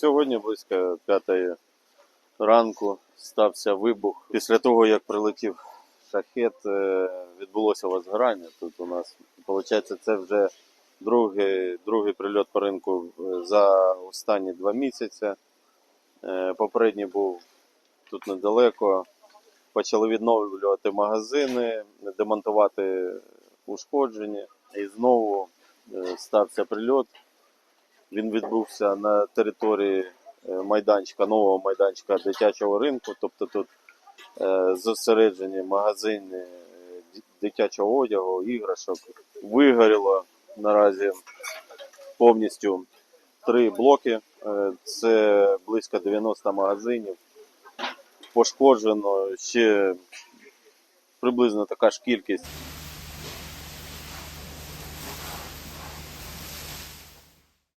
Сьогодні близько п'ятої ранку стався вибух. Після того, як прилетів шахет, е, відбулося возгорання. Тут у нас виходить, це вже другий, другий прильот по ринку е, за останні два місяці. Е, Попередній був тут недалеко. Почали відновлювати магазини, демонтувати ушкоджені. І знову стався прильот. Він відбувся на території е, майданчика, нового майданчика дитячого ринку. Тобто тут е, зосереджені магазини е, дитячого одягу, іграшок. Вигоріло наразі повністю три блоки. Це близько 90 магазинів. Пошкоджено ще приблизно така ж кількість